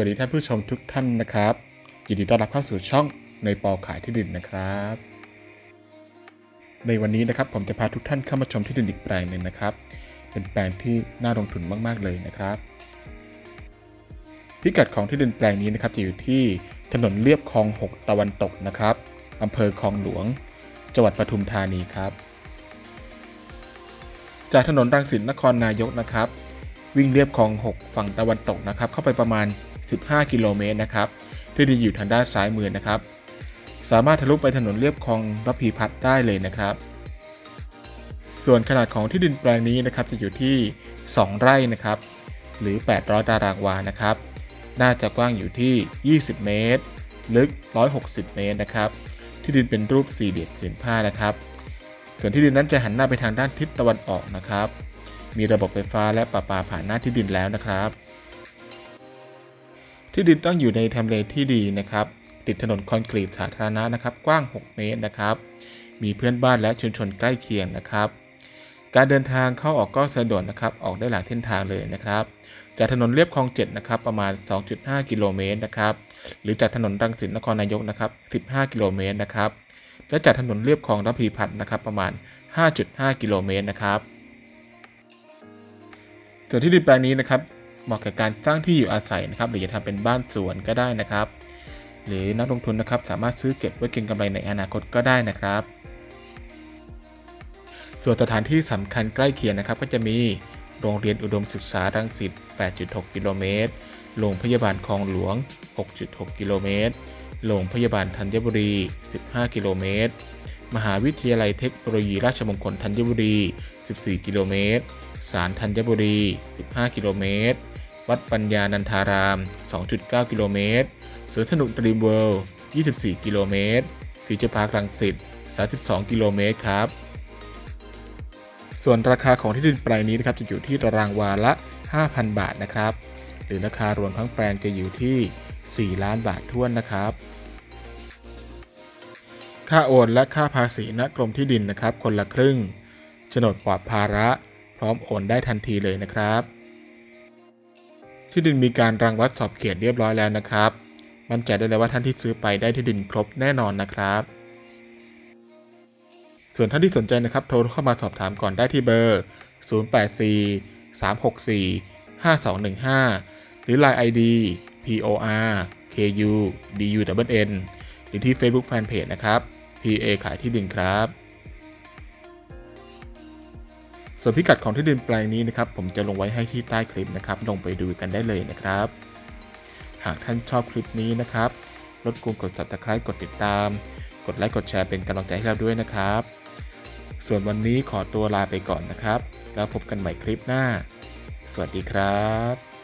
วัสดีท่านผู้ชมทุกท่านนะครับยินดีต้อนรับเข้าสู่ช่องในปอขายที่ดินนะครับ ในวันนี้นะครับผมจะพาทุกท่านเข้ามาชมที่ดินอีกแปลงหนึ่งนะครับ เป็นแปลงที่น่าลงทุนมาก ๆ เลยนะครับ พิกัดของที่ดินแปลงนี้นะครับจะอยู่ที่ถนนเลียบคลอง 6 ตะวันตกนะครับอำเภอคลองหลวง จังหวัดปทุมธานีครับ จากถนนรังสิตนครนายกนะครับ วิ่งเรียบคลอง 6 ฝั่งตะวันตกนะครับ เข้าไปประมาณ 15 กิโลเมตรนะครับ ที่ดินอยู่ทางด้านซ้ายมือนะครับ สามารถทะลุไปถนนเรียบคลองระพีพัฒน์ได้เลยนะครับ ส่วนขนาดของที่ดินแปลงนี้นะครับจะอยู่ที่ 2 ไร่นะครับ หรือ 800 ตารางวานะครับ น่าจะกว้างอยู่ที่ 20 เมตร ลึก 160 เมตรนะครับ ที่ดินเป็นรูปสี่เหลี่ยมผืนผ้านะครับ ส่วนที่ดินนั้นจะหันหน้าไปทางด้านทิศตะวันออกนะครับมีระบบไฟฟ้าและประปาผ่านหน้าที่ดินแล้วนะครับ ที่ดินต้องอยู่ในทำเลที่ดีนะครับ ติดถนนคอนกรีตสาธารณะนะครับ กว้าง 6 เมตรนะครับ มีเพื่อนบ้านและชุมชนใกล้เคียงนะครับ การเดินทางเข้าออกก็สะดวกนะครับ ออกได้หลายเส้นทางเลยนะครับ จากถนนเลียบคลอง7นะครับ ประมาณ 2.5 กิโลเมตรนะครับ หรือจากถนนรังสิตนครนายกนะครับ 15 กิโลเมตรนะครับ และจากถนนเลียบคลองระพีพัฒน์นะครับ ประมาณ 5.5 กิโลเมตรนะครับส่วนที่ดินแปลงนี้นะครับ เหมาะกับการสร้างที่อยู่อาศัยนะครับ หรือจะทำเป็นบ้านสวนก็ได้นะครับ หรือนักลงทุนนะครับสามารถซื้อเก็บไว้เก็งกำไรในอนาคตก็ได้นะครับ ส่วนสถานที่สำคัญใกล้เคียงนะครับ ก็จะมีโรงเรียนอุดมศึกษารังสิต 8.6 กิโลเมตร โรงพยาบาลคลองหลวง 6.6 กิโลเมตร โรงพยาบาลธัญบุรี 15 กิโลเมตร มหาวิทยาลัยเทคโนโลยีราชมงคลธัญบุรี 14 กิโลเมตร ศาลธัญบุรี 15 กิโลเมตร วัดปัญญานันทาราม 2.9 กิโลเมตรสวนสนุกดรีมเวิลด์24 กิโลเมตรฟิวเจอร์พาร์ครังสิต32 กิโลเมตรครับ ส่วนราคาของที่ดินแปลงนี้นะครับจะอยู่ที่ตารางวาละ 5,000 บาทนะครับ หรือราคารวมทั้งแปลงจะอยู่ที่ 4 ล้านบาทท้วนนะครับ ค่าโอนและค่าภาษีณกรมที่ดินนะครับ คนละครึ่งโฉนดปลอดภาระ พร้อมโอนได้ทันทีเลยนะครับ ที่ดินมีการรังวัดสอบเขตเรียบร้อยแล้วนะครับ มั่นใจได้เลยว่าท่านที่ซื้อไปได้ที่ดินครบแน่นอนนะครับ ส่วนท่านที่สนใจนะครับ โทรเข้ามาสอบถามก่อนได้ที่เบอร์ 084 364 5215 หรือ Line ID POR KU DUNN หรือที่ Facebook Fanpage นะครับ PA ขายที่ดินครับ ส่วนพิกัดของที่ดินแปลงนี้นะครับผมจะลงไว้ให้ที่ใต้คลิปนะครับลงไปดูกันได้เลยนะครับ หากท่านชอบคลิปนี้นะครับรบกวนกด subscribe กดติดตาม กดไลค์กดแชร์เป็นกำลังใจให้เราด้วยนะครับ ส่วนวันนี้ขอตัวลาไปก่อนนะครับ แล้วพบกันใหม่คลิปหน้า สวัสดีครับ